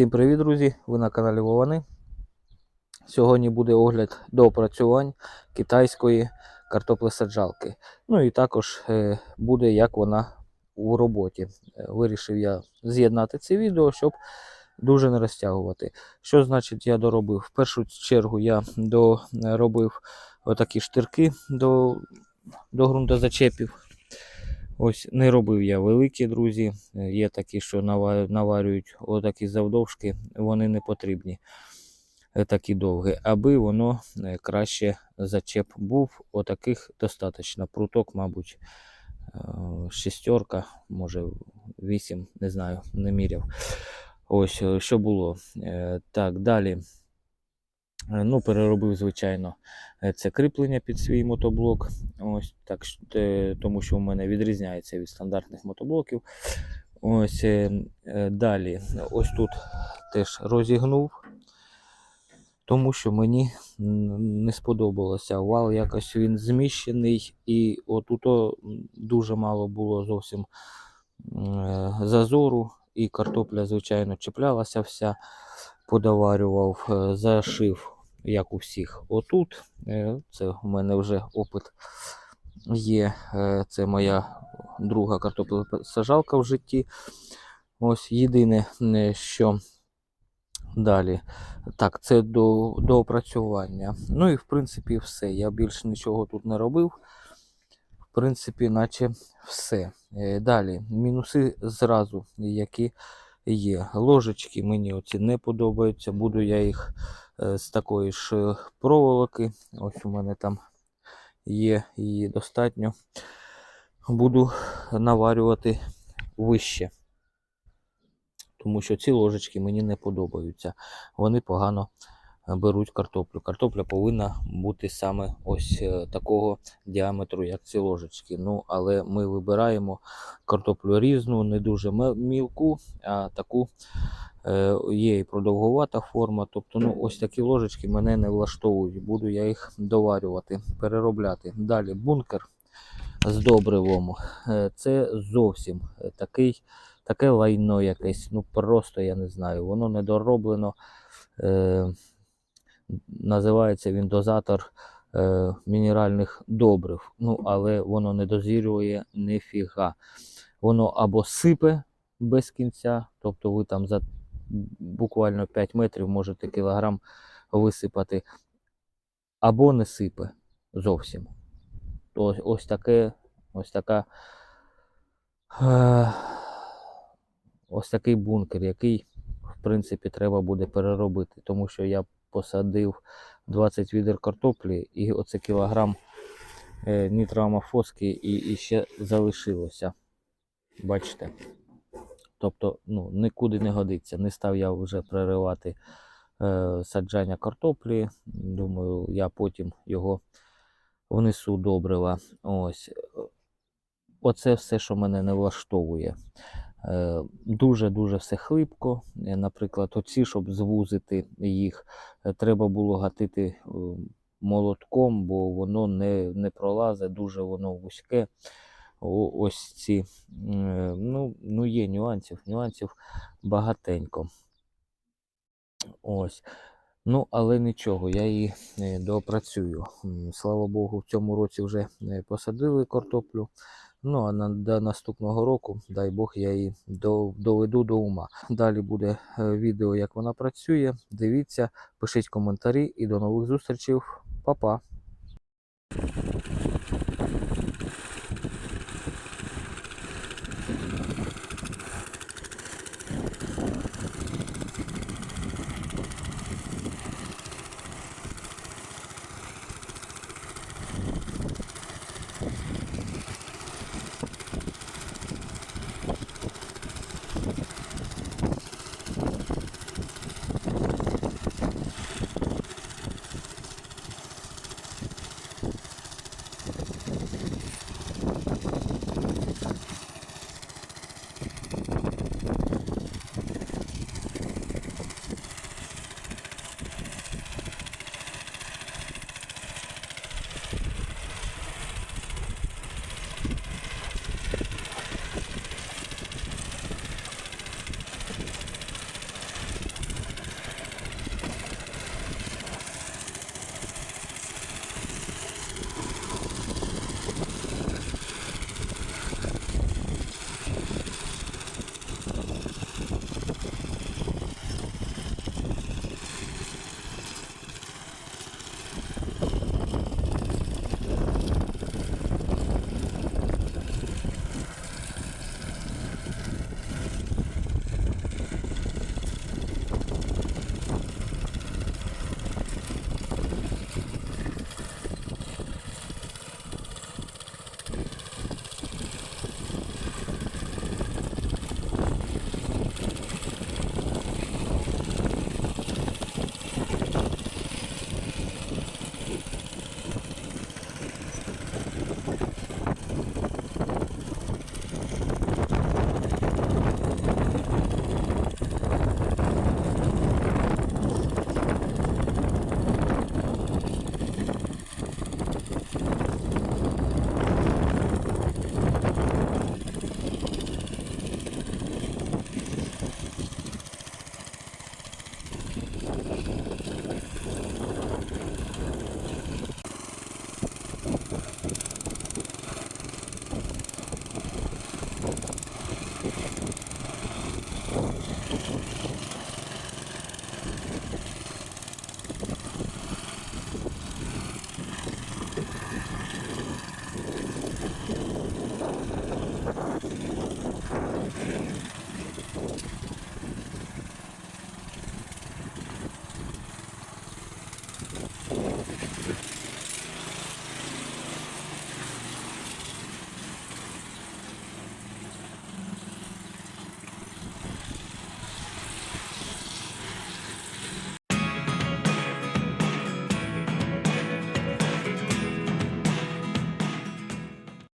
Всім привіт, друзі! Ви на каналі Вовани. Сьогодні буде огляд до опрацювань китайської картоплесаджалки. Ну і також е, буде як вона у роботі. Е, Вирішив я з'єднати це відео, щоб дуже не розтягувати. Що значить я доробив? В першу чергу я доробив отакі штирки до, до ґрунтозачепів. Ось не робив я великі, друзі. Е, Є такі, що наварюють отакі завдовжки, вони не потрібні. е, Такі довгі, аби воно е, краще зачеп був. Отаких достатньо. Пруток, мабуть, шістерка, може вісім, не знаю, не міряв. Ось що було. Так, далі. Е, Ну, переробив, звичайно, е, це кріплення під свій мотоблок. Ось так, тому що у мене відрізняється від стандартних мотоблоків. Ось е, далі. Ось тут теж розігнув, тому що мені не сподобалося. Вал якось він зміщений, і отут дуже мало було зовсім зазору, і картопля, звичайно, чіплялася вся подоварював, е, зашив, як у всіх. Отут, е, це у мене вже опит є. е, Це моя друга картоплесаджалка в житті. Ось єдине, е, що далі. Так, це до, до опрацювання. Ну і в принципі все. Я більше нічого тут не робив. В принципі, наче все. Далі, мінуси зразу, які є. Ложечки мені оці не подобаються. Буду я їх е, з такої ж е, проволоки. Ось у мене там є її достатньо. Буду наварювати вище. Тому що ці ложечки мені не подобаються. Вони погано беруть картоплю. Картопля повинна бути саме ось е, такого діаметру, як ці ложечки. Ну, але ми вибираємо картоплю різну, не дуже мілку, а таку е, є і продовгувата форма. Тобто, ну, ось такі ложечки мене не влаштовують. Буду я їх доварювати, переробляти. Далі бункер з добривом. Е, Це зовсім такий, таке лайно якесь. Ну просто я не знаю. Воно недороблено. Е, називається він дозатор е, мінеральних добрив. Ну, але воно не дозірює ніфіга. Воно або сипе без кінця, тобто ви там за буквально 5 метрів можете кілограм висипати, або не сипе зовсім. Ось, ось таке, ось така. Е, ось такий бункер, який, в принципі, треба буде переробити, тому що я посадив 20 відер картоплі і оце кілограм е, нітроамофоски і, і ще залишилося. Бачите? Тобто, ну, нікуди не годиться. Не став я вже переривати е, саджання картоплі. Думаю, я потім його внесу добрива. Ось. Оце все, що мене не влаштовує. Е, Дуже-дуже все хлипко. Е, Наприклад, оці, щоб звузити їх, е, треба було гатити молотком, бо воно не, не пролазить, дуже воно вузьке. О- Ось ці. Ну, ну є нюансів, нюансів багатенько. Ось. Ну, але нічого, я її доопрацюю. Слава Богу, в цьому році вже посадили картоплю. Ну, а на, до наступного року, дай Бог, я її до, доведу до ума. Далі буде е, відео, як вона працює. Дивіться, пишіть коментарі і до нових зустрічей. Па-па!